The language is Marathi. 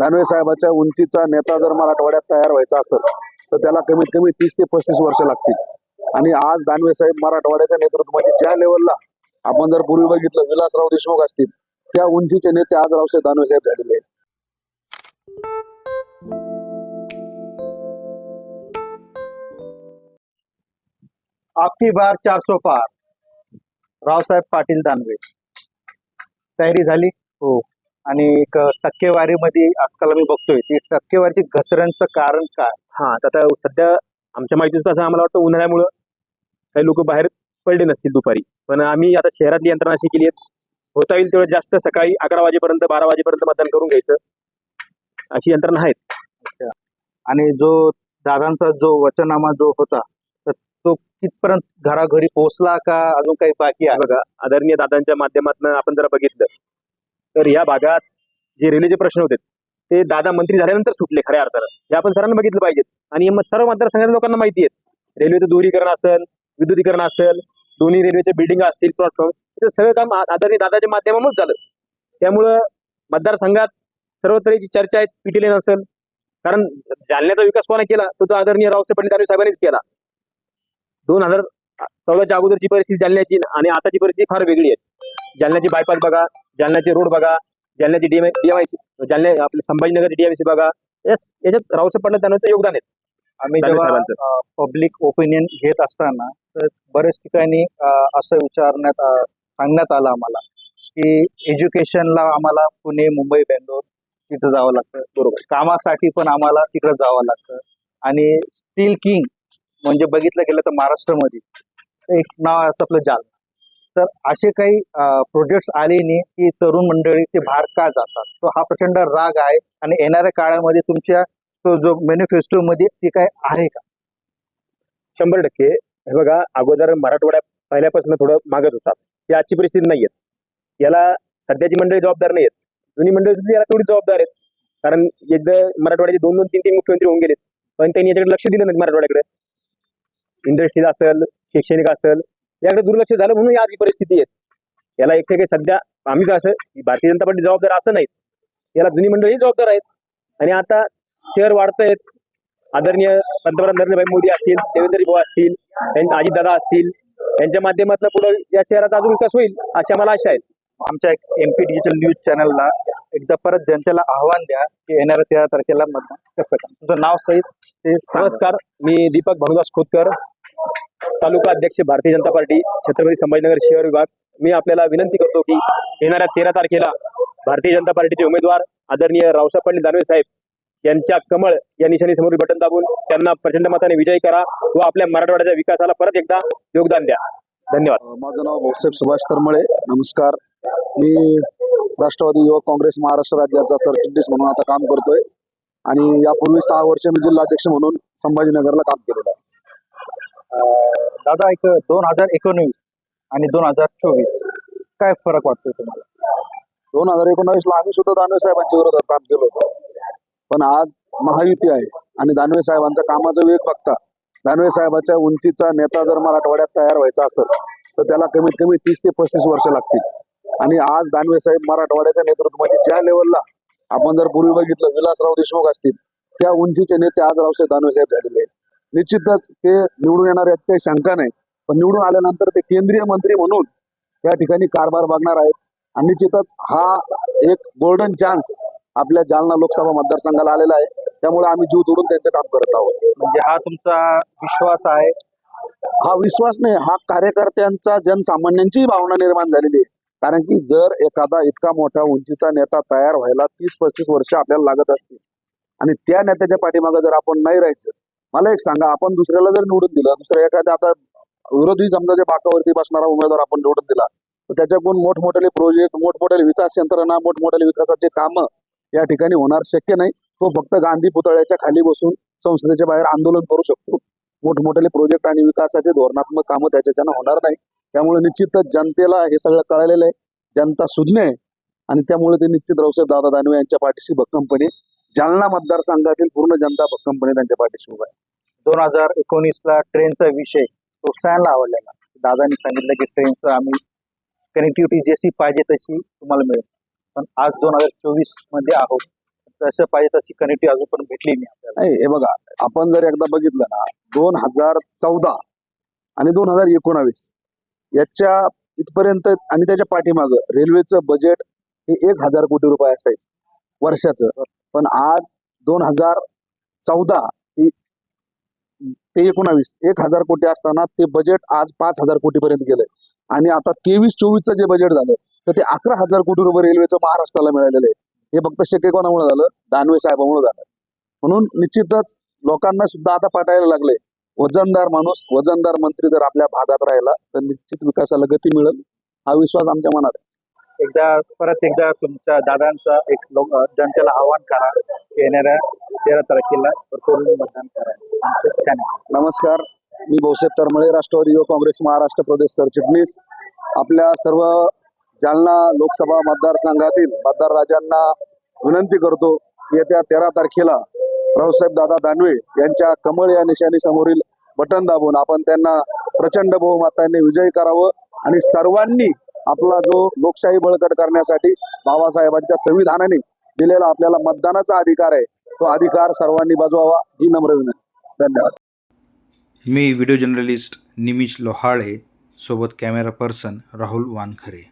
दानवे साहेबाच्या उंचीचा नेता जर मराठवाड्यात तयार व्हायचा असेल तर त्याला कमीत कमी तीस ते पस्तीस वर्ष लागतील. आणि आज दानवे साहेब मराठवाड्याच्या नेतृत्वाचे ज्या लेवलला आपण जर पूर्वी बघितलं विलासराव देशमुख असतील त्या उंचीचे नेते आज रावसाहेब दानवे साहेब झालेले आहेत. आपकी बार चार सो पार. रावसाहेब पाटील दानवे. तयारी झाली? हो. आणि एक टक्केवारीमध्ये आजकाल मी बघतोय ती टक्केवारीची घसरणचं कारण काय? हा आता सध्या आमच्या माहितीचं असं आम्हाला वाटतं उन्हाळ्यामुळं काही लोक बाहेर पडले नसतील दुपारी. पण आम्ही आता शहरातली यंत्रणा अशी केली आहे होता येईल तेवढं जास्त सकाळी अकरा वाजेपर्यंत बारा वाजेपर्यंत मतदान करून घ्यायचं. अशी यंत्रणा आहेत. आणि जो दादांचा जो वचनामा जो होता तर तो कितपर्यंत घराघरी पोहोचला का अजून काही बाकी आहे? बघा आदरणीय दादांच्या माध्यमातून आपण जरा बघितलं. तर या भागात जे रेल्वेचे प्रश्न होते ते दादा मंत्री झाल्यानंतर सुटले खऱ्या अर्थानं. हे आपण सरांना बघितलं पाहिजेत आणि मग सर्व मतदारसंघातील लोकांना माहिती आहे. रेल्वेचं दुरीकरण असेल विद्युतीकरण असेल दोन्ही रेल्वेच्या बिल्डिंग असतील प्लॅटफॉर्म हे सगळं काम आदरणीय दादाच्या माध्यमामुळेच झालं. त्यामुळं मतदारसंघात सर्व तऱ्हेची चर्चा आहे पीटीले नसेल. कारण जालन्याचा विकास कोणा केला तो तो आदरणीय रावसाहेब पाटील दानवे साहेबांनीच केला. दोन हजार चौदाच्या अगोदरची परिस्थिती जालन्याची आणि आताची परिस्थिती फार वेगळी आहे. जालन्याची बायपास बघा जालन्याचे रोड बघा जालन्याची डीएम डीएमआयसी जालन्या आपले संभाजीनगर डीएमआयसी बघा. यस याच्यात रावसाहेब पाटील त्यांचं योगदान आहे. आम्ही जेव्हा. पब्लिक ओपिनियन घेत असताना तर बरेच ठिकाणी असं विचारण्यात सांगण्यात आलं आम्हाला की एज्युकेशनला आम्हाला पुणे मुंबई बेंगलोर तिथं जावं लागतं. बरोबर. कामासाठी पण आम्हाला तिकडं जावं लागतं. आणि स्टील किंग म्हणजे बघितलं गेलं तर महाराष्ट्रामध्ये एक नाव आहे आपलं जालना. तर असे काही प्रोजेक्ट्स आले नाही की तरुण मंडळी ते बाहेर का जातात? तो हा प्रचंड राग आहे आणि येणाऱ्या काळामध्ये तुमच्या तो जो मॅनिफेस्टो मध्ये ते काय आहे का? शंभर टक्के. हे बघा अगोदर मराठवाड्या पहिल्यापासून थोडं मागत होतात. ही आजची परिस्थिती नाही आहे याला सध्याची मंडळी जबाबदार नाही आहेत. जुनी मंडळी याला थोडी जबाबदार आहेत. कारण एकदा मराठवाड्याचे दोन दोन तीन तीन मुख्यमंत्री होऊन गेलेत. पण त्यांनी याच्याकडे लक्ष दिलं नाही मराठवाड्याकडे. इंडस्ट्रीज असेल शैक्षणिक असेल याकडे दुर्लक्ष झालं म्हणून आज ही परिस्थिती आहे याला एक काही सध्या आम्हीच असं भारतीय जनता पार्टी जबाबदार असं नाही याला जुनी मंडळी जबाबदार आहेत. आणि आता शहर वाढत आहेत आदरणीय पंतप्रधान नरेंद्रभाई मोदी असतील देवेंद्र भाऊ असतील अजितदादा असतील यांच्या माध्यमातून पुढे या शहराचा अजून विकास होईल अशी आम्हाला आशा आहे. आमच्या एमपी डिजिटल न्यूज चॅनलला एकदा परत जनतेला आव्हान द्या की येणाऱ्या तेरा तारखेला मतदान कसं तुमचं नाव सहित. नमस्कार मी दीपक भानुदास खोतकर. तालुका अध्यक्ष भारतीय जनता पार्टी छत्रपती संभाजीनगर शहर विभाग. मी आपल्याला विनंती करतो की येणाऱ्या तेरा तारखेला भारतीय जनता पार्टीचे उमेदवार आदरणीय रावसाहेब पाटील दानवे साहेब यांच्या कमळ या निशाणी समोर बटन दाबून त्यांना प्रचंड मताने विजयी करा व आपल्या मराठवाड्याच्या विकासाला परत एकदा योगदान द्या. धन्यवाद. माझं नाव भाऊसाहेब सुभाष तरमळे. नमस्कार. मी राष्ट्रवादी युवक काँग्रेस महाराष्ट्र राज्याचा सरचिटणीस म्हणून आता काम करतोय आणि यापूर्वी सहा वर्ष मी जिल्हाध्यक्ष म्हणून संभाजीनगरला काम केलेलं आहे. दादा एक दोन हजार एकोणवीस आणि दोन हजार चोवीस काय फरक वाटतोय तुम्हाला? दोन हजार एकोणावीसला आम्ही सुद्धा दानवे साहेबांच्या विरोधात काम केलं होतं. पण आज महायुती आहे आणि दानवे साहेबांच्या कामाचा वेग बघता दानवे साहेबांच्या उंचीचा नेता जर मराठवाड्यात तयार व्हायचा असेल तर त्याला कमीत कमी तीस ते पस्तीस वर्ष लागतील. आणि आज दानवे साहेब मराठवाड्याच्या नेतृत्वाचे ज्या लेवलला आपण जर पूर्वी बघितलं विलासराव देशमुख असतील त्या उंचीचे नेते आज रावसाहेब दानवे साहेब झालेले आहेत. निश्चितच ते निवडून येणार यात काही शंका नाही. पण निवडून आल्यानंतर ते केंद्रीय मंत्री म्हणून या ठिकाणी कारभार बघणार आहेत. आणि निश्चितच हा एक गोल्डन चान्स आपल्या जालना लोकसभा मतदारसंघाला आलेला आहे. त्यामुळे आम्ही जीव तोडून त्यांचं काम करत आहोत. म्हणजे हा तुमचा विश्वास आहे? हा विश्वास नाही. हा कार्यकर्त्यांचा जनसामान्यांची भावना निर्माण झालेली आहे. कारण की जर एखादा इतका मोठा उंचीचा नेता तयार व्हायला तीस पस्तीस वर्ष आपल्याला लागत असतील आणि त्या नेत्याच्या पाठीमागे जर आपण नाही राहायचं मला एक सांगा आपण दुसऱ्याला जर निवडून दिलं दुसऱ्या एखाद्या आता विरोधी समजा जे बाकावरती बसणारा उमेदवार आपण निवडून दिला तर त्याच्याकडून मोठमोठे प्रोजेक्ट मोठमोठे विकास यंत्रणा मोठमोठे विकासाचे कामं या ठिकाणी होणार शक्य नाही. तो फक्त गांधी पुतळ्याच्या खाली बसून संसदेच्या बाहेर आंदोलन करू शकतो. मोठमोठे प्रोजेक्ट आणि विकासाचे धोरणात्मक कामं त्याच्याच्यानं होणार नाही. त्यामुळे निश्चितच जनतेला हे सगळं कळलेलं आहे. जनता सुज्ञ आहे. आणि त्यामुळे ते निश्चित रावसाहेब दादा दानवे यांच्या पाठीशी भक्कमपणे जालना मतदारसंघातील पूर्ण जनता भक्कमपणे त्यांच्या पाठीशी उभा आहे. दोन हजार एकोणीस ला ट्रेनचा विषय तो सगळ्यांना आवडलेला दादांनी सांगितलं की ट्रेनचं आम्ही कनेक्टिव्हिटी जशी पाहिजे तशी तुम्हाला मिळेल. पण आज दोन हजार चोवीसमध्ये आहोत. तसं पाहिजे तशी कनेक्टिव्ह अजून पण भेटली नाही आपल्याला. नाही हे बघा आपण जर एकदा बघितलं ना दोन हजार चौदा आणि दोन हजार एकोणावीस याच्या इथपर्यंत आणि त्याच्या पाठीमागं रेल्वेचं बजेट हे एक हजार कोटी रुपये असायचं. वर्षाचं. पण आज दोन हजार चौदा ते एकोणावीस एक हजार कोटी असताना ते बजेट आज पाच हजार कोटीपर्यंत गेलंय. आणि आता तेवीस चोवीसचं जे बजेट झालं तर ते अकरा हजार कोटी रुपये रेल्वेचं महाराष्ट्राला मिळालेलं आहे. हे फक्त शक्य कोणामुळे झालं? दानवे साहेबांमुळे झालं. म्हणून निश्चितच लोकांना सुद्धा आता पाठायला लागले वजनदार माणूस वजनदार मंत्री जर आपल्या भागात राहिला तर निश्चित विकासाला गती मिळेल. हा विश्वास आमच्या मनात आहे. एकदा परत एकदा तुमच्या दादांचा एक लोक जनतेला आव्हान करा येणाऱ्या तेरा तारखेला भरपूर मतदान करा. नमस्कार. मी भाऊसाहेब तरमळे राष्ट्रवादी युवक काँग्रेस महाराष्ट्र प्रदेश सरचिटणीस. आपल्या सर्व जालना लोकसभा मतदारसंघातील मतदार राजांना विनंती करतो येत्या तेरा तारखेला रावसाहेब दादा दानवे यांच्या कमळ या निशाणी समोरील बटन दाबून आपण त्यांना प्रचंड बहुमताने विजयी करावं आणि सर्वांनी आपला जो लोकशाही बळकट करण्यासाठी बाबासाहेबांच्या संविधानाने दिलेला आपल्याला मतदानाचा अधिकार आहे तो अधिकार सर्वांनी बजवावा ही नम्र विनंती. धन्यवाद. मी व्हिडिओ जर्नलिस्ट निमिष लोहाळे सोबत कॅमेरा पर्सन राहुल वानखरे.